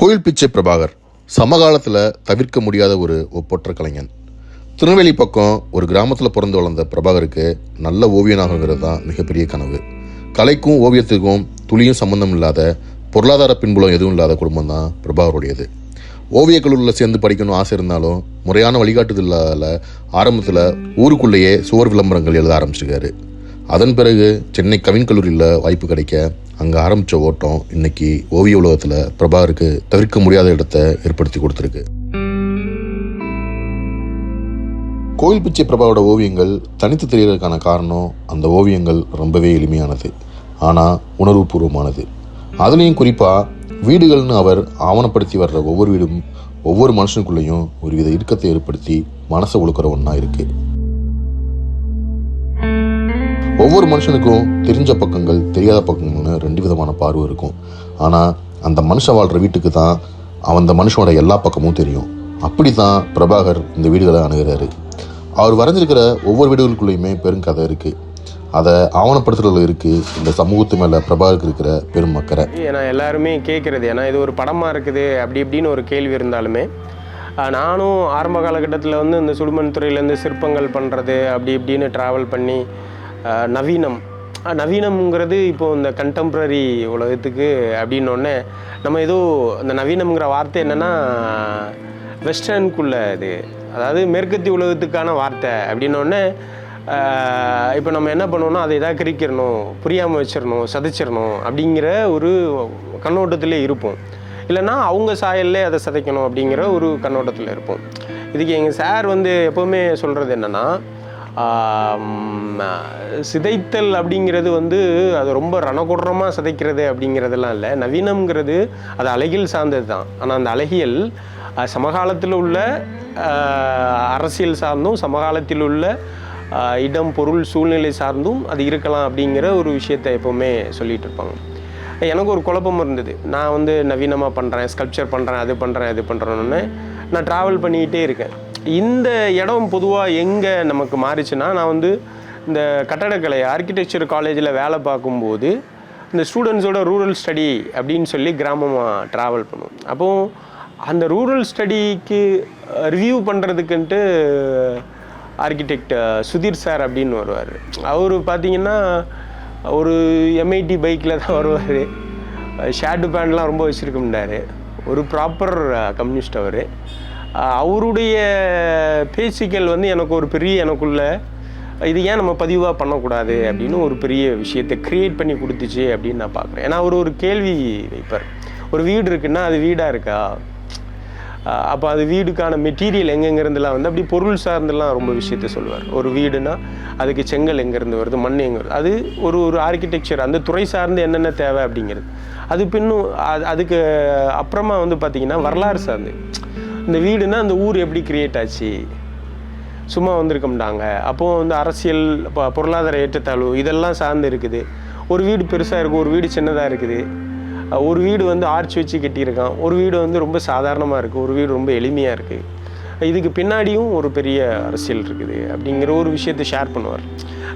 கோயில் பிச்சை பிரபாகர் சமகாலத்தில் தவிர்க்க முடியாத ஒரு ஒப்பற்ற கலைஞன். திருநெல்வேலி பக்கம் ஒரு கிராமத்தில் பிறந்து வளர்ந்த பிரபாகருக்கு நல்ல ஓவியனாகுங்கிறது தான் மிகப்பெரிய கனவு. கலைக்கும் ஓவியத்துக்கும் துளியும் சம்பந்தம் இல்லாத பொருளாதார பின்புலம் எதுவும் இல்லாத குடும்பம் தான் பிரபாகருடையது. ஓவியக் கல்லூரியில் சேர்ந்து படிக்கணும் ஆசை இருந்தாலும் முறையான வழிகாட்டுதலால் ஆரம்பத்தில் ஊருக்குள்ளேயே சுவர் விளம்பரங்கள் எழுத ஆரம்பிச்சிருக்காரு. அதன் பிறகு சென்னை கவின் கல்லூரியில் வாய்ப்பு கிடைக்க அங்கே ஆரம்பித்த ஓட்டம் இன்னைக்கு ஓவிய உலகத்தில் பிரபாகருக்கு தவிர்க்க முடியாத இடத்தை ஏற்படுத்தி கொடுத்துருக்கு. கோயில் பிச்சை பிரபாவோட ஓவியங்கள் தனித்து தெரியறதுக்கான காரணம் அந்த ஓவியங்கள் ரொம்பவே எளிமையானது. ஆனால் உணர்வுபூர்வமானது. அதுலேயும் குறிப்பாக வீடுகள்னு அவர் ஆவணப்படுத்தி வர்ற ஒவ்வொரு வீடும் ஒவ்வொரு மனுஷனுக்குள்ளேயும் ஒருவித இறுக்கத்தை ஏற்படுத்தி மனசை உழுக்கிற ஒன்றா இருக்குது ஒவ்வொரு மனுஷனுக்கும் தெரிஞ்ச பக்கங்கள் தெரியாத பக்கங்கள்னு ரெண்டு விதமான பார்வை இருக்கும். ஆனால் அந்த மனுஷன் வாழ்கிற வீட்டுக்கு தான் அவன் அந்த மனுஷனோட எல்லா பக்கமும் தெரியும். அப்படி தான் பிரபாகர் இந்த வீடுகளை அணுகிறாரு. அவர் வரைஞ்சிருக்கிற ஒவ்வொரு வீடுகளுக்குள்ளேயுமே பெருங்கதை இருக்குது அதை ஆவணப்படுத்துறதுல இருக்குது இந்த சமூகத்து மேலே பிரபாகருக்கு இருக்கிற பெரும் அக்கறை. ஏன்னா எல்லாருமே கேட்குறது ஏன்னா இது ஒரு படமாக இருக்குது அப்படி இப்படின்னு ஒரு கேள்வி இருந்தாலுமே நானும் ஆரம்ப காலகட்டத்தில் வந்து இந்த சுடுமண் துறையிலேருந்து சிற்பங்கள் பண்ணுறது அப்படி இப்படின்னு ட்ராவல் பண்ணி நவீனம். நவீனம்ங்கிறது இப்போது இந்த கண்டெம்ப்ரரி உலகத்துக்கு அப்படின்னோடனே நம்ம ஏதோ இந்த நவீனம்ங்கிற வார்த்தை என்னென்னா வெஸ்டர்னுக்குள்ளே இது. அதாவது மேற்கத்திய உலகத்துக்கான வார்த்தை அப்படின்னோடனே இப்போ நம்ம என்ன பண்ணுவோம்னா அதை எதாவது கிரிக்கிறணும் புரியாமல் வச்சிடணும் சதைச்சிடணும் அப்படிங்கிற ஒரு கண்ணோட்டத்திலே இருப்போம். இல்லைன்னா அவங்க சாயல்லே அதை சதைக்கணும் அப்படிங்கிற ஒரு கண்ணோட்டத்தில் இருப்போம். இதுக்கு எங்கள் சார் வந்து எப்போவுமே சொல்கிறது என்னென்னா சிதைத்தல் அப்படிங்கிறது வந்து அது ரொம்ப ரணகுடரமாக சிதைக்கிறது அப்படிங்கிறதெல்லாம் இல்லை. நவீனம்ங்கிறது அது அழகியல் சார்ந்தது தான் ஆனால் அந்த அழகியல் சமகாலத்தில் உள்ள அரசியல் சார்ந்தும் சமகாலத்தில் உள்ள இடம் பொருள் சூழ்நிலை சார்ந்தும் அது இருக்கலாம் அப்படிங்கிற ஒரு விஷயத்தை எப்போவுமே சொல்லிகிட்டு இருப்பாங்க. எனக்கு ஒரு குழப்பம் இருந்தது. நான் வந்து நவீனமாக பண்ணுறேன் ஸ்கல்ப்சர் பண்ணுறேன் அது பண்ணுறேன் இது பண்ணுறேன்னு நான் ட்ராவல் பண்ணிக்கிட்டே இருக்கேன். இந்த இடம் பொதுவாக எங்கே நமக்கு மாறிச்சுன்னா நான் வந்து இந்த கட்டடக்கலை ஆர்கிடெக்சர் காலேஜில் வேலை பார்க்கும்போது இந்த ஸ்டூடெண்ட்ஸோட ரூரல் ஸ்டடி அப்படின்னு சொல்லி கிராமமாக ட்ராவல் பண்ணுவோம். அப்போது அந்த ரூரல் ஸ்டடிக்கு ரிவ்யூ பண்ணுறதுக்குன்ட்டு ஆர்கிடெக்ட் சுதீர் சார் அப்படின்னு வருவார். அவர் பார்த்தீங்கன்னா ஒரு எம்ஐடி பைக்கில் தான் வருவார். ஷேடு பேண்ட்லாம் ரொம்ப வச்சுருக்க முடியாரு ஒரு ப்ராப்பர் கம்யூனிஸ்ட் அவர். அவருடைய பேச்சுக்கள் வந்து எனக்கு ஒரு பெரிய எனக்குள்ள இது ஏன் நம்ம பதிவாக பண்ணக்கூடாது அப்படின்னு ஒரு பெரிய விஷயத்தை க்ரியேட் பண்ணி கொடுத்துச்சு அப்படின்னு நான் பார்க்குறேன். ஏன்னா அவர் ஒரு கேள்வி வைப்பார். ஒரு வீடு இருக்குன்னா அது வீடாக இருக்கா? அப்போ அது வீடுக்கான மெட்டீரியல் எங்கெங்கேருந்துலாம் வந்து அப்படி பொருள் சார்ந்தெல்லாம் ரொம்ப விஷயத்த சொல்லுவார். ஒரு வீடுனா அதுக்கு செங்கல் எங்கேருந்து வருது மண் எங்கே வருது? அது ஒரு ஒரு ஆர்கிடெக்சர் அந்த துறை சார்ந்து என்னென்ன தேவை அப்படிங்கிறது. அது பின்னும் அது அதுக்கு அப்புறமா வந்து பார்த்திங்கன்னா வரலாறு சார்ந்து. இந்த வீடுனா அந்த ஊர் எப்படி கிரியேட் ஆச்சு? சும்மா வந்திருக்க மாட்டாங்க அப்போது வந்து அரசியல் இப்போ பொருளாதார ஏற்றத்தாழ்வு இதெல்லாம் சார்ந்து இருக்குது. ஒரு வீடு பெருசாக இருக்கும் ஒரு வீடு சின்னதாக இருக்குது. ஒரு வீடு வந்து ஆர்ச் வச்சு கட்டியிருக்கான். ஒரு வீடு வந்து ரொம்ப சாதாரணமாக இருக்குது ஒரு வீடு ரொம்ப எளிமையாக இருக்குது இதுக்கு பின்னாடியும் ஒரு பெரிய அரசியல் இருக்குது அப்படிங்கிற ஒரு விஷயத்தை ஷேர் பண்ணுவார்.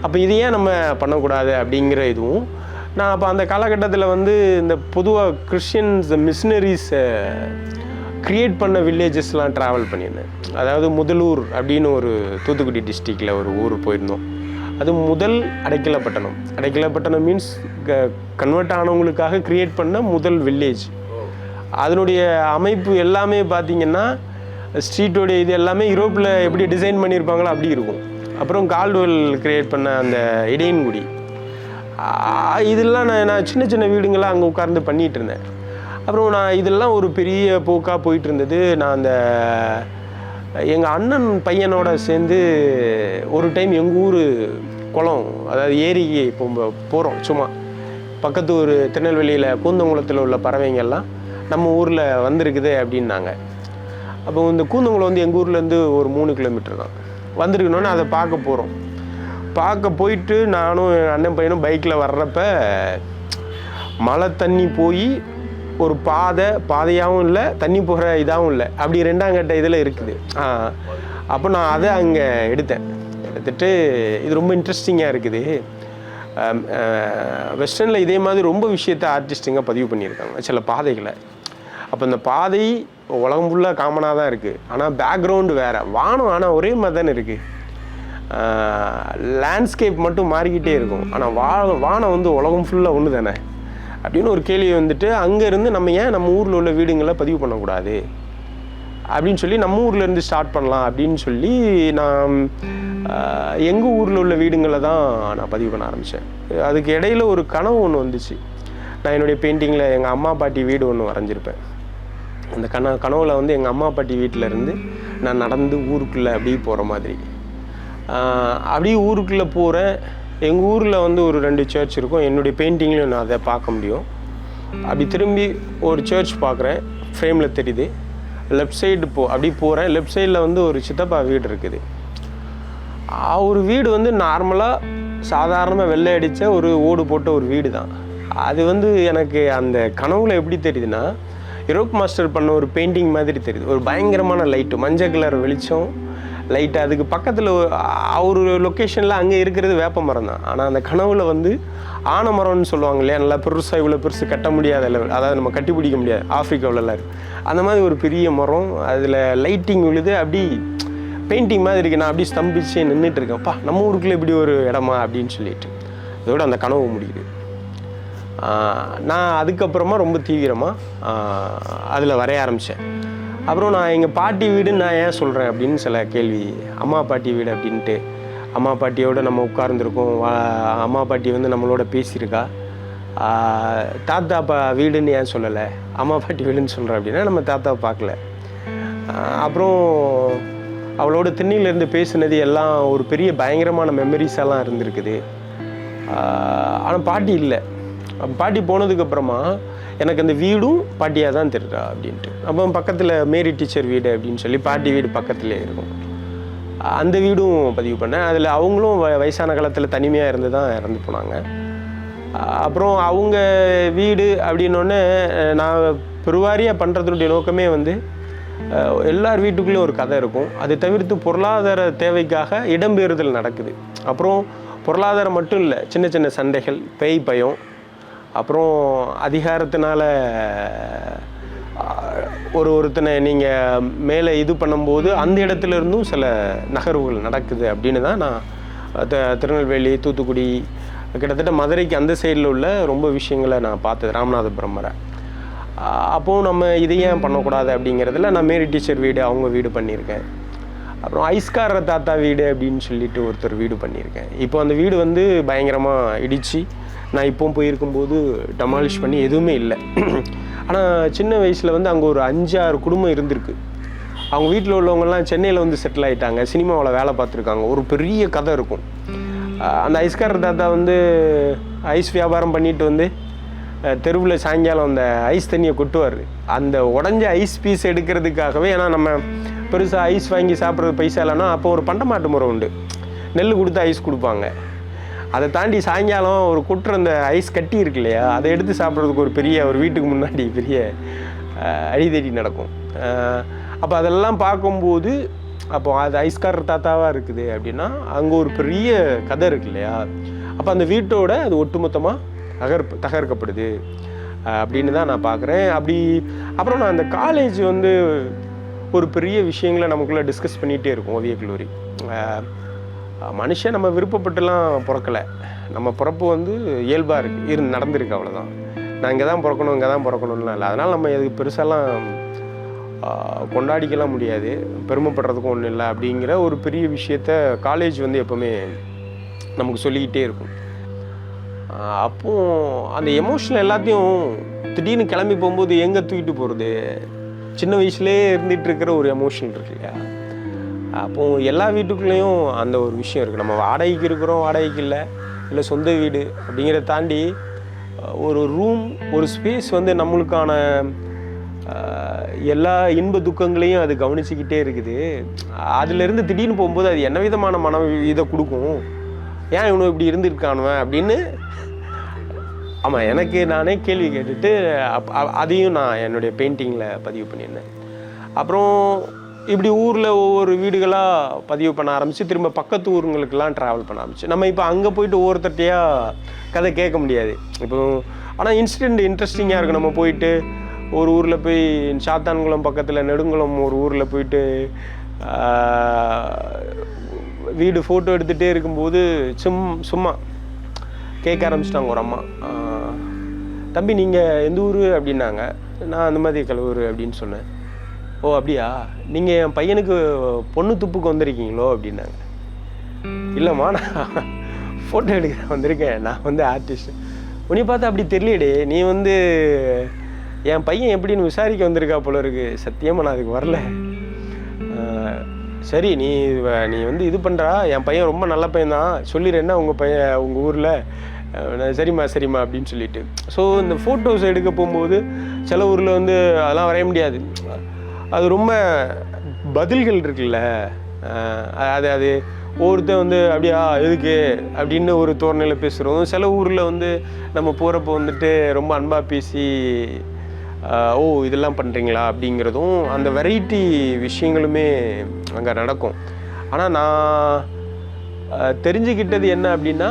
அப்போ இது ஏன் நம்ம பண்ணக்கூடாது அப்படிங்கிற இதுவும் நான் அப்போ அந்த காலகட்டத்தில் வந்து இந்த பொதுவாக கிறிஸ்டியன்ஸ் மிஷினரிஸை க்ரியேட் பண்ண வில்லேஜஸ்லாம் ட்ராவல் பண்ணியிருந்தேன். அதாவது முதலூர் அப்படின்னு ஒரு தூத்துக்குடி டிஸ்ட்ரிக்டில் ஒரு ஊர் போயிருந்தோம். அது முதல் அடைக்கலப்பட்டணம். அடைக்கலப்பட்டணம் மீன்ஸ் கன்வெர்ட் ஆனவங்களுக்காக க்ரியேட் பண்ண முதல் வில்லேஜ் அதனுடைய அமைப்பு எல்லாமே பார்த்தீங்கன்னா ஸ்ட்ரீட்டோடைய இது எல்லாமே யூரோப்பில் எப்படி டிசைன் பண்ணியிருப்பாங்களோ அப்படி இருக்கும். அப்புறம் கால்டுவெல் க்ரியேட் பண்ண அந்த இடையன்குடி. இதெல்லாம் நான் நான் சின்ன சின்ன வீடுங்களாம் அங்கே உட்கார்ந்து பண்ணிகிட்டு இருந்தேன். அப்புறம் நான் இதெல்லாம் ஒரு பெரிய போக்காக போயிட்டு இருந்தது நான் அந்த எங்கள் அண்ணன் பையனோட சேர்ந்து ஒரு டைம் எங்கள் ஊர் குளம் அதாவது ஏரிக்கு இப்போ போகிறோம் சும்மா. பக்கத்து ஊர் திருநெல்வேலியில் கூந்தங்குளத்தில் உள்ள பறவைங்கள்லாம் நம்ம ஊரில் வந்திருக்குது அப்படின்னாங்க. அப்போ இந்த கூந்தங்குளம் வந்து எங்கள் ஊர்லேருந்து ஒரு மூணு கிலோமீட்டர் தான். வந்திருக்கணுன்னு அதை பார்க்க போகிறோம் பார்க்க போயிட்டு நானும் என் அண்ணன் பையனும் பைக்கில் வர்றப்ப மழை தண்ணி போய் ஒரு பாதை பாதையாகவும் இல்லை தண்ணி போகிற இதாகவும் இல்லை. அப்படி ரெண்டாம் கட்ட இதில் இருக்குது. ஆ. அப்போ நான் அதை அங்கே எடுத்தேன். எடுத்துட்டு இது ரொம்ப இன்ட்ரெஸ்டிங்காக இருக்குது. வெஸ்டர்னில் இதே மாதிரி ரொம்ப விஷயத்த ஆர்டிஸ்ட்டுங்க பதிவு பண்ணியிருக்காங்க சில பாதைகளை. அப்போ இந்த பாதை உலகம் ஃபுல்லாக காமனாக தான் இருக்குது ஆனால் பேக்ரவுண்டு வேறு. வானம் ஆனால் ஒரே மாதிரி தானே இருக்குது லேண்ட்ஸ்கேப் மட்டும் மாறிக்கிட்டே இருக்கும். ஆனால் வா வானம் வந்து உலகம் ஃபுல்லாக ஒன்று தானே அப்படின்னு ஒரு கேள்வி வந்துட்டு அங்கேருந்து நம்ம ஏன் நம்ம ஊரில் உள்ள வீடுங்களை பதிவு பண்ணக்கூடாது? அப்படின்னு சொல்லி நம்ம ஊர்லேருந்து ஸ்டார்ட் பண்ணலாம் அப்படின்னு சொல்லி நான் எங்கள் ஊரில் உள்ள வீடுங்களை தான் நான் பதிவு பண்ண ஆரம்பித்தேன் அதுக்கு இடையில ஒரு கனவு ஒன்று வந்துச்சு. நான் என்னுடைய பெயிண்டிங்கில் எங்கள் அம்மா பாட்டி வீடு ஒன்று வரைஞ்சிருப்பேன். அந்த கன கனவுல வந்து எங்கள் அம்மா பாட்டி வீட்டில் இருந்து நான் நடந்து ஊருக்குள்ளே அப்படியே போகிற மாதிரி. அப்படியே ஊருக்குள்ளே போகிறேன் எங்கள் ஊரில் வந்து ஒரு ரெண்டு சர்ச் இருக்கும். என்னுடைய பெயிண்டிங்லையும் நான் அதை பார்க்க முடியும். அப்படி திரும்பி ஒரு சர்ச் பார்க்குறேன். ஃப்ரேமில் தெரியுது. லெஃப்ட் சைடு போ அப்படி போகிறேன் லெஃப்ட் சைடில் வந்து ஒரு சித்தப்பா வீடு இருக்குது. அவர் வீடு வந்து நார்மலாக சாதாரணமாக வெள்ளை அடித்த ஒரு ஓடு போட்ட ஒரு வீடு தான் அது வந்து எனக்கு அந்த கனவுல எப்படி தெரியுதுன்னா யூரோப் மாஸ்டர் பண்ண ஒரு பெயிண்டிங் மாதிரி தெரியுது. ஒரு பயங்கரமான லைட்டு மஞ்சள் கலர் வெளிச்சம் லைட்டாக அதுக்கு பக்கத்தில் அவர் லொக்கேஷனில் அங்கே இருக்கிறது வேப்ப மரம் தான். ஆனால் அந்த கனவுல வந்து ஆனமரம்னு சொல்லுவாங்க இல்லையா? நல்லா பெருசாக இவ்வளோ பெருசு கட்ட முடியாத லெவல் அதாவது நம்ம கட்டி பிடிக்க முடியாது. ஆஃப்ரிக்காவிலலாம் இருக்குது அந்த மாதிரி ஒரு பெரிய மரம் அதில் லைட்டிங் விழுது அப்படி பெயிண்டிங் மாதிரி இருக்கு. நான் அப்படியே ஸ்தம்பிச்சு நின்றுட்டு இருக்கேன்ப்பா நம்ம ஊருக்குள்ளே இப்படி ஒரு இடமா அப்படின்னு சொல்லிட்டு. இதோட அந்த கனவு முடியுது. நான் அதுக்கப்புறமா ரொம்ப தீவிரமாக அதில் வரைய ஆரம்பித்தேன் அப்புறம் நான் எங்கள் பாட்டி வீடுன்னு நான் ஏன் சொல்கிறேன் அப்படின்னு சில கேள்வி. அம்மா பாட்டி வீடு அப்படின்ட்டு. அம்மா பாட்டியோட நம்ம உட்கார்ந்துருக்கோம். வா- அம்மா பாட்டி வந்து நம்மளோட பேசியிருக்கா. தாத்தா பா வீடுன்னு ஏன் சொல்லலை? அம்மா பாட்டி வீடுன்னு சொல்கிறேன் அப்படின்னா நம்ம தாத்தாவை பார்க்கல. அப்புறம் அவளோட திண்ணிலேருந்து பேசுனது எல்லாம் ஒரு பெரிய பயங்கரமான மெமரிஸெல்லாம் இருந்திருக்குது. ஆனால் பாட்டி இல்லை. பாட்டி போனதுக்கப்புறமா எனக்கு அந்த வீடும் பாட்டியாக தான் தெரியுறா அப்படின்ட்டு. அப்போ பக்கத்தில் மேரி டீச்சர் வீடு அப்படின்னு சொல்லி பாட்டி வீடு பக்கத்துலேயே இருக்கும். அந்த வீடும் பதிவு பண்ணேன். அதில் அவங்களும் வ- வயசான காலத்தில் தனிமையாக இருந்து தான் இறந்து போனாங்க. அப்புறம் அவங்க வீடு அப்படின்னோடனே நான் பெருவாரியாக பண்ணுறதுடைய நோக்கமே வந்து எல்லார் வீட்டுக்குள்ளேயும் ஒரு கதை இருக்கும். அதை தவிர்த்து பொருளாதார தேவைக்காக இடம்பெறுதல் நடக்குது. அப்புறம் பொருளாதாரம் மட்டும் இல்லை சின்ன சின்ன சண்டைகள் பேய் பயம் அப்புறம் அதிகாரத்தினால ஒரு ஒருத்தனை நீங்கள் மேலே இது பண்ணும்போது அந்த இடத்துல இருந்தும் சில நகர்வுகள் நடக்குது அப்படின்னு தான் நான் த- திருநெல்வேலி தூத்துக்குடி கிட்டத்தட்ட மதுரைக்கு அந்த சைடில் உள்ள ரொம்ப விஷயங்களை நான் பார்த்தது ராமநாதபுரம் வரை ஆஹ் நம்ம இதை ஏன் பண்ணக்கூடாது அப்படிங்கிறதுல நான் மேரி டீச்சர் வீடு அவங்க வீடு பண்ணியிருக்கேன். அப்புறம் ஐஸ்கார தாத்தா வீடு அப்படின்னு சொல்லிட்டு ஒருத்தர் வீடு பண்ணியிருக்கேன். இப்போ அந்த வீடு வந்து பயங்கரமாக இடித்து நான் இப்போவும் போயிருக்கும்போது டமாலிஷ் பண்ணி எதுவுமே இல்லை. ஆனால் சின்ன வயசில் வந்து அங்கே ஒரு அஞ்சு ஆறு குடும்பம் இருந்திருக்கு. அவங்க வீட்டில் உள்ளவங்கெல்லாம் சென்னையில் வந்து செட்டில் ஆகிட்டாங்க சினிமாவில் வேலை பார்த்துருக்காங்க. ஒரு பெரிய கதை இருக்கும். அந்த ஐஸ்காரர் தாத்தா வந்து ஐஸ் வியாபாரம் பண்ணிட்டு வந்து தெருவில் சாயங்காலம் அந்த ஐஸ் தண்ணியை கொட்டுவார். அந்த உடஞ்ச ஐஸ் பீஸ் எடுக்கிறதுக்காகவே ஏன்னா நம்ம பெருசாக ஐஸ் வாங்கி சாப்பிட்றது பைசா இல்லைன்னா அப்போ ஒரு பண்டமாட்டு முறை உண்டு. நெல் கொடுத்து ஐஸ் கொடுப்பாங்க. அதை தாண்டி சாயங்காலம் ஒரு கொட்டுற அந்த ஐஸ் கட்டி இருக்கு இல்லையா அதை எடுத்து சாப்பிட்றதுக்கு ஒரு பெரிய ஒரு வீட்டுக்கு முன்னாடி பெரிய அஹ், அடிதடி நடக்கும். அப்போ அதெல்லாம் பார்க்கும்போது அப்போ அது ஐஸ்காரர் தாத்தாவாக இருக்குது அப்படின்னா அங்கே ஒரு பெரிய கதை இருக்கு இல்லையா அப்போ அந்த வீட்டோட அது ஒட்டுமொத்தமாக தகர் தகர்க்கப்படுது அப்படின்னு தான் நான் பார்க்குறேன். அப்படி அப்புறம் நான் அந்த காலேஜ் வந்து ஒரு பெரிய விஷயங்களை நமக்குள்ளே டிஸ்கஸ் பண்ணிகிட்டே இருக்கும் ஓவியக் கல்லூரி மனுஷன் நம்ம விருப்பப்பட்டுலாம் பிறக்கலை. நம்ம பிறப்பு வந்து இயல்பாக இருக்குது இரு நடந்திருக்கு அவ்வளோதான் நான் இங்கே தான் பிறக்கணும் இங்கே தான் பிறக்கணும்லாம் இல்லை. அதனால் நம்ம இது பெருசாலாம் கொண்டாடிக்கலாம் முடியாது. பெருமைப்படுறதுக்கும் ஒன்றும் இல்லை அப்படிங்கிற ஒரு பெரிய விஷயத்த காலேஜ் வந்து எப்போவுமே நமக்கு சொல்லிக்கிட்டே இருக்கும். அப்போ அந்த எமோஷனல் எல்லாத்தையும் திடீர்னு கிளம்பி போகும்போது எங்கே தூக்கிட்டு போகிறது சின்ன வயசுலேயே இருந்துகிட்டு இருக்கிற ஒரு எமோஷன் இருக்கு இல்லையா? அப்போ எல்லா வீட்டுக்குள்ளேயும் அந்த ஒரு விஷயம் இருக்குது நம்ம வாடகைக்கு இருக்கிறோம் வாடகைக்கு இல்லை. இல்லை சொந்த வீடு அப்படிங்கிறத தாண்டி ஒரு ரூம் ஒரு ஸ்பேஸ் வந்து நம்மளுக்கான எல்லா இன்ப துக்கங்களையும் அது கவனிச்சுக்கிட்டே இருக்குது. அதுலேருந்து திடீர்னு போகும்போது அது என்ன விதமான மன இதை கொடுக்கும்? ஏன் இவனும் இப்படி இருந்திருக்கானுவன் அப்படின்னு ஆமாம் எனக்கு நானே கேள்வி கேட்டுட்டு அப் அ- அதையும் நான் என்னுடைய பெயிண்டிங்கில் பதிவு பண்ணியிருந்தேன். அப்புறம் இப்படி ஊரில் ஒவ்வொரு வீடுகளாக பதிவு பண்ண ஆரம்பித்து திரும்ப பக்கத்து ஊருங்களுக்கெல்லாம் ட்ராவல் பண்ண ஆரம்பிச்சு. நம்ம இப்போ அங்கே போயிட்டு ஒவ்வொருத்தட்டையாக கதை கேட்க முடியாது. இப்போ ஆனால் இன்சிடெண்ட் இன்ட்ரெஸ்டிங்காக இருக்கும் நம்ம போயிட்டு ஒரு ஊரில் போய் சாத்தான்குளம் பக்கத்தில் நெடுங்குளம் ஒரு ஊரில் போயிட்டு வீடு ஃபோட்டோ எடுத்துகிட்டே இருக்கும்போது சும் சும்மா கேட்க ஆரம்பிச்சிட்டாங்க ஒரு அம்மா. தம்பி நீங்கள் எந்த ஊர்? அப்படின்னாங்க. நான் அந்த மாதிரி கலவூர் அப்படின்னு சொன்னேன். ஓ அப்படியா? நீங்கள் என் பையனுக்கு பொண்ணு துப்புக்கு வந்திருக்கீங்களோ அப்படின்னாங்க. இல்லைம்மா நான் ஃபோட்டோ எடுக்க வந்திருக்கேன். நான் வந்து ஆர்டிஸ்ட் உன்னை பார்த்தா அப்படி தெரியலடே நீ வந்து என் பையன் எப்படின்னு விசாரிக்க வந்திருக்கா போல இருக்கு. சத்தியமாக நான் அதுக்கு வரல. சரி நீ நீ வந்து இது பண்ணுறா என் பையன் ரொம்ப நல்ல பையன் தான். சொல்லிடுறேன்னா உங்கள் பையன் உங்கள் ஊரில். சரிம்மா சரிம்மா அப்படின்னு சொல்லிட்டு. ஸோ இந்த ஃபோட்டோஸ் எடுக்க போகும்போது சில ஊரில் வந்து அதெல்லாம் வரைய முடியாது. அது ரொம்ப பதில்கள் இருக்குல்ல. அது அது ஒவ்வொருத்தன் வந்து அப்படியா எதுக்கு அப்படின்னு ஒரு தோரணையில் பேசுகிறோம் சில ஊரில் வந்து நம்ம போகிறப்போ வந்துட்டு ரொம்ப அன்பாக பேசி ஓ இதெல்லாம் பண்ணுறீங்களா அப்படிங்கிறதும் அந்த வெரைட்டி விஷயங்களுமே அங்கே நடக்கும். ஆனால் நான் தெரிஞ்சுக்கிட்டது என்ன அப்படின்னா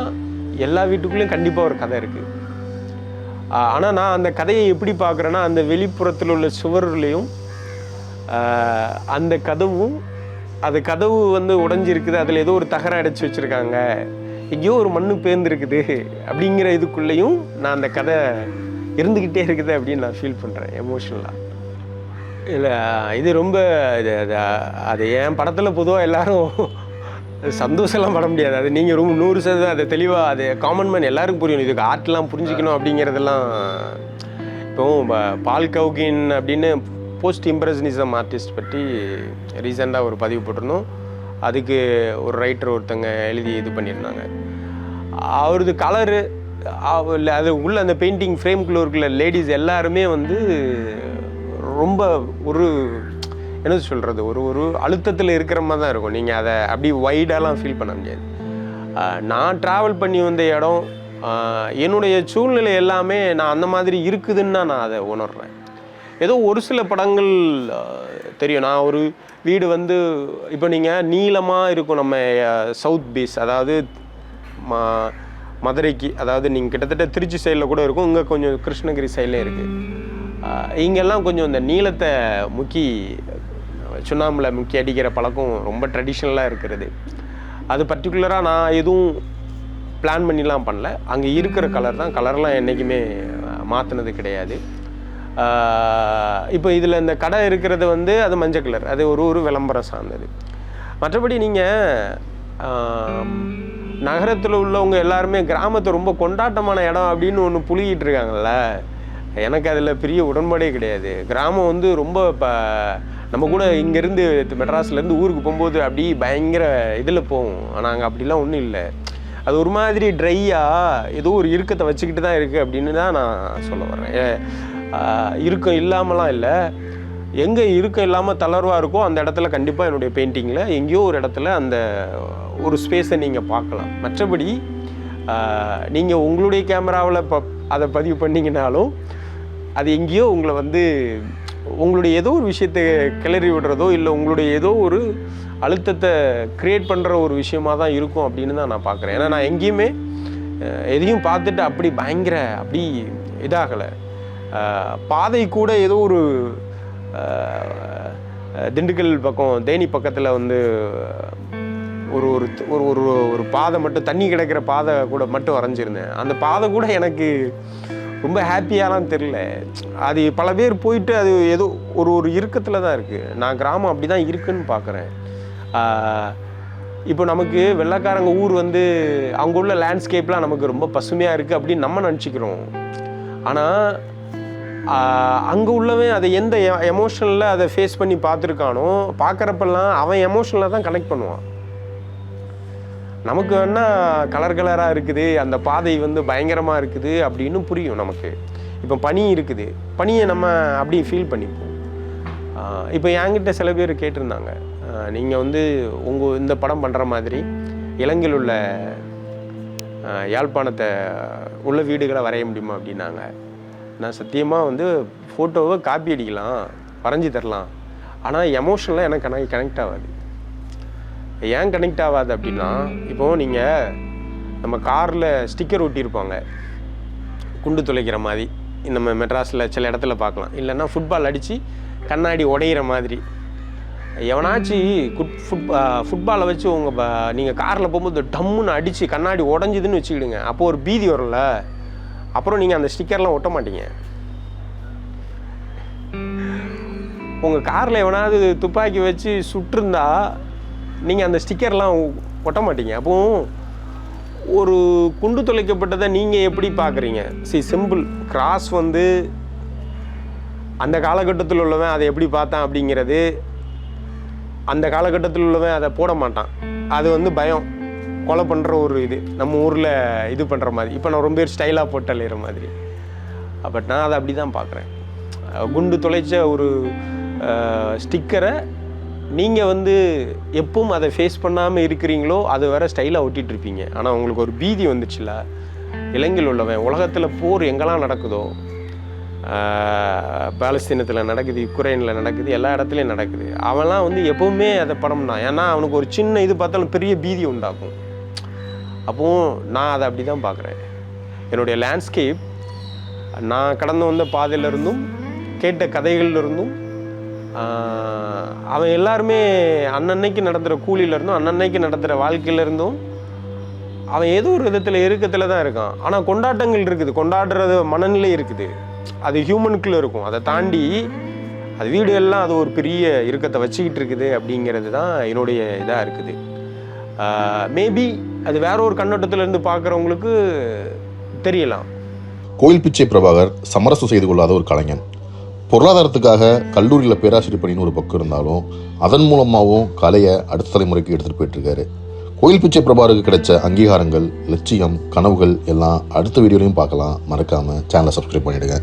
எல்லா வீட்டுக்குள்ளேயும் கண்டிப்பாக ஒரு கதை இருக்குது ஆனால் நான் அந்த கதையை எப்படி பார்க்குறேன்னா அந்த வெளிப்புறத்தில் உள்ள சுவர்லையும் அந்த கதவும் அது கதவு வந்து உடஞ்சிருக்குது. அதில் ஏதோ ஒரு தகரம் அடைச்சி வச்சுருக்காங்க. எங்கேயோ ஒரு மண்ணு பேர்ந்துருக்குது அப்படிங்கிற இதுக்குள்ளேயும் நான் அந்த கதை இருந்துக்கிட்டே இருக்குது அப்படின்னு நான் ஃபீல் பண்ணுறேன் எமோஷ்னலாக இல்லை இது ரொம்ப இது அது அது என் படத்தில் பொதுவாக எல்லோரும் சந்தோஷம்லாம் பட முடியாது. அது நீங்கள் ரொம்ப நூறு சதவீதம் அதை தெளிவாக அது காமன் மேன் எல்லாருக்கும் புரியணும் இதுக்கு ஆர்ட்லாம் புரிஞ்சுக்கணும் அப்படிங்கிறதெல்லாம். இப்போ பால் கவுகின் அப்படின்னு போஸ்ட் இம்ப்ரெஷனிசம் ஆர்டிஸ்ட் பற்றி ரீசெண்டாக ஒரு பதிவு போட்டிருந்தோம். அதுக்கு ஒரு ரைட்டர் ஒருத்தங்க எழுதி இது பண்ணியிருந்தாங்க. அவரது கலரு இல்லை அது உள்ள அந்த பெயிண்டிங் ஃப்ரேம்குள்ளே இருக்கிற லேடிஸ் எல்லாருமே வந்து ரொம்ப ஒரு என்ன சொல்கிறது ஒரு ஒரு அழுத்தத்தில் இருக்கிற மாதிரி தான் இருக்கும். நீங்கள் அதை அப்படி வைடாலாம் ஃபீல் பண்ண முடியாது. நான் ட்ராவல் பண்ணி வந்த இடம் என்னுடைய சூழ்நிலை எல்லாமே நான் அந்த மாதிரி இருக்குதுன்னு நான் அதை உணர்றேன். ஏதோ ஒரு சில படங்கள் தெரியும். நான் ஒரு வீடு வந்து இப்போ நீங்கள் நீளமாக இருக்கும் நம்ம சவுத் பீஸ் அதாவது ம மதுரைக்கு அதாவது நீங்கள் கிட்டத்தட்ட திருச்சி சைடில் கூட இருக்கும். இங்கே கொஞ்சம் கிருஷ்ணகிரி சைடில் இருக்குது இங்கெல்லாம் கொஞ்சம் இந்த நீளத்தை முக்கி சுண்ணாம்பில் முக்கி அடிக்கிற பழக்கம் ரொம்ப ட்ரெடிஷ்னலாக இருக்கிறது. அது பர்டிகுலராக நான் எதுவும் பிளான் பண்ணிலாம் பண்ணல. அங்கே இருக்கிற கலர் தான். கலர்லாம் என்றைக்குமே மாற்றினது கிடையாது. இப்போ இதில் இந்த கடை இருக்கிறது வந்து அது மஞ்சள் கலர். அது ஒரு ஒரு விளம்பரம் சார்ந்தது. மற்றபடி நீங்கள் நகரத்தில் உள்ளவங்க எல்லாருமே கிராமத்தை ரொம்ப கொண்டாட்டமான இடம் அப்படின்னு ஒன்று புழுகிட்டு இருக்காங்கல்ல. எனக்கு அதில் பெரிய உடன்பாடே கிடையாது. கிராமம் வந்து ரொம்ப இப்போ நம்ம கூட இங்கேருந்து மெட்ராஸ்லேருந்து ஊருக்கு போகும்போது அப்படி பயங்கர இதில் போவோம். ஆனால் அங்கே அப்படிலாம் ஒன்றும் இல்லை. அது ஒரு மாதிரி ட்ரையாக ஏதோ ஒரு இறுக்கத்தை வச்சுக்கிட்டு தான் இருக்குது அப்படின்னு தான் நான் சொல்ல வர்றேன். இருக்க இல்லாமலாம் இல்லை. எங்கே இருக்க இல்லாமல் தளர்வாக இருக்கோ அந்த இடத்துல கண்டிப்பாக என்னுடைய பெயிண்டிங்கில் எங்கேயோ ஒரு இடத்துல அந்த ஒரு ஸ்பேஸை நீங்கள் பார்க்கலாம். மற்றபடி நீங்கள் உங்களுடைய கேமராவில் இப்போ அதை பதிவு பண்ணிங்கனாலும் அது எங்கேயோ உங்களை வந்து உங்களுடைய ஏதோ ஒரு விஷயத்தை கிளறி விடுறதோ இல்லை உங்களுடைய ஏதோ ஒரு அழுத்தத்தை க்ரியேட் பண்ணுற ஒரு விஷயமாக தான் இருக்கும் அப்படின்னு தான் நான் பார்க்குறேன். ஏன்னா நான் எங்கேயுமே எதையும் பார்த்துட்டு அப்படி பயங்கர அப்படி இதாகலை. பாதை கூட ஏதோ ஒரு திண்டுக்கல் பக்கம் தேனி பக்கத்தில் வந்து ஒரு ஒரு ஒரு ஒரு ஒரு பாதை மட்டும் தண்ணி கிடைக்கிற பாதை கூட மட்டும் வரைஞ்சிருந்தேன். அந்த பாதை கூட எனக்கு ரொம்ப ஹாப்பியாலாம் தெரில அது பல பேர் போயிட்டு அது ஏதோ ஒரு ஒரு இறுக்கத்தில் தான் இருக்குது நான் கிராமம் அப்படி தான் இருக்குன்னு பார்க்குறேன் இப்போ நமக்கு வெள்ளைக்காரங்க ஊர் வந்து அங்கே உள்ள லேண்ட்ஸ்கேப்லாம் நமக்கு ரொம்ப பசுமையாக இருக்குது அப்படின்னு நம்ம நினச்சிக்கிறோம். ஆனால் அங்கே உள்ளவன் அதை எந்த எமோஷனில் அதை ஃபேஸ் பண்ணி பார்த்துருக்கானோ பார்க்குறப்பெல்லாம் அவன் எமோஷனில் தான் கனெக்ட் பண்ணுவான். நமக்கு வேணால் கலர் கலராக இருக்குது அந்த பாதை வந்து பயங்கரமாக இருக்குது அப்படின்னு புரியும் நமக்கு. இப்போ பனி இருக்குது பனியை நம்ம அப்படியே ஃபீல் பண்ணிப்போம். இப்போ என்கிட்ட சில பேர் கேட்டிருந்தாங்க. நீங்கள் வந்து உங்கள் இந்த படம் பண்ணுற மாதிரி இலங்கையில் உள்ள யாழ்ப்பாணத்தை உள்ள வீடுகளை வரைய முடியுமா அப்படின்னாங்க. நான் சத்தியமாக வந்து ஃபோட்டோவை காப்பி அடிக்கலாம் வரைஞ்சி தரலாம். ஆனால் எமோஷனலாக எனக்கு கனெக்ட் கனெக்ட் ஆகாது. ஏன் கனெக்ட் ஆகாது அப்படின்னா இப்போது நீங்கள் நம்ம காரில் ஸ்டிக்கர் ஒட்டியிருப்பாங்க. குண்டு துளைக்கிற மாதிரி நம்ம மெட்ராஸில் சில இடத்துல பார்க்கலாம். இல்லைன்னா ஃபுட்பால் அடித்து கண்ணாடி உடையிற மாதிரி. எவனாச்சு குட் ஃபுட் ஃபுட்பாலை வச்சு உங்கள் ப நீங்கள் காரில் போகும்போது டம்முன்னு அடித்து கண்ணாடி உடஞ்சிதுன்னு வச்சுக்கிடுங்க. அப்போது ஒரு பீதி வரும்ல. அப்புறம் நீங்கள் அந்த ஸ்டிக்கர்லாம் ஒட்ட மாட்டீங்க. உங்கள் காரில் எவனாவது துப்பாக்கி வச்சு சுட்டிருந்தா நீங்கள் அந்த ஸ்டிக்கர்லாம் ஒட்ட மாட்டீங்க. அப்போ ஒரு குண்டு தொலைக்கப்பட்டதை நீங்கள் எப்படி பார்க்குறீங்க சி சிம்பிள் கிராஸ் வந்து அந்த காலகட்டத்தில் உள்ளவன் அதை எப்படி பார்த்தான் அப்படிங்கிறது அந்த காலகட்டத்தில் உள்ளவன் அதை போட மாட்டான். அது வந்து பயம். கொலை பண்ணுற ஒரு இது நம்ம ஊரில் இது பண்ணுற மாதிரி. இப்போ நான் ரொம்ப பேர் ஸ்டைலாக போட்டு அலையிற மாதிரி. பட் நான் அதை அப்படி தான் பார்க்குறேன் குண்டு தொலைச்ச ஒரு ஸ்டிக்கரை நீங்கள் வந்து எப்பவும் அதை ஃபேஸ் பண்ணாமல் இருக்கிறீங்களோ அது வேற ஸ்டைலாக ஒட்டிகிட்டு இருப்பீங்க. ஆனால் உங்களுக்கு ஒரு பீதி வந்துச்சுல இலங்கையில் உள்ளவன் உலகத்தில் போர் எங்கெல்லாம் நடக்குதோ பாலஸ்தீனத்தில் நடக்குது யுக்ரைனில் நடக்குது எல்லா இடத்துலையும் நடக்குது. அவன்லாம் வந்து எப்பவுமே அதை படம் தான். ஏன்னா அவனுக்கு ஒரு சின்ன இது பார்த்தாலும் பெரிய பீதி உண்டாக்கும் அப்போவும் நான் அதை அப்படி தான் பார்க்குறேன். என்னுடைய லேண்ட்ஸ்கேப் நான் கடந்து வந்த பாதையிலிருந்தும் கேட்ட கதைகள்லேருந்தும் அவன் எல்லாருமே அன்னன்னைக்கு நடத்துகிற கூலியிலேருந்தும் அன்னன்னைக்கு நடத்துகிற வாழ்க்கையிலேருந்தும் அவன் ஏதோ ஒரு விதத்தில் இறுக்கத்தில் தான் இருக்கான். ஆனால் கொண்டாட்டங்கள் இருக்குது. கொண்டாடுறது மனநிலை இருக்குது. அது ஹியூமனுக்குள்ளே இருக்கும். அதை தாண்டி அது வீடு எல்லாம் அது ஒரு பெரிய இறுக்கத்தை வச்சுக்கிட்டு இருக்குது அப்படிங்கிறது தான் என்னுடைய இதாக இருக்குது. மேபி அது வேற ஒரு கண்ணோட்டத்துல இருந்து பார்க்குறவங்களுக்கு தெரியலாம். கோயில் பிச்சை பிரபாகர் சமரசம் செய்து கொள்ளாத ஒரு கலைஞன். பொருளாதாரத்துக்காக கல்லூரியில் பேராசிரியர் பணின்னு ஒரு பக்கம் இருந்தாலும் அதன் மூலமாகவும் கலையை அடுத்த தலைமுறைக்கு எடுத்துகிட்டு போயிட்டுருக்காரு கோயில் பிச்சை பிரபாகருக்கு கிடைச்ச அங்கீகாரங்கள் லட்சியம் கனவுகள் எல்லாம் அடுத்த வீடியோலையும் பார்க்கலாம். மறக்காமல் சேனலை சப்ஸ்கிரைப் பண்ணிவிடுங்க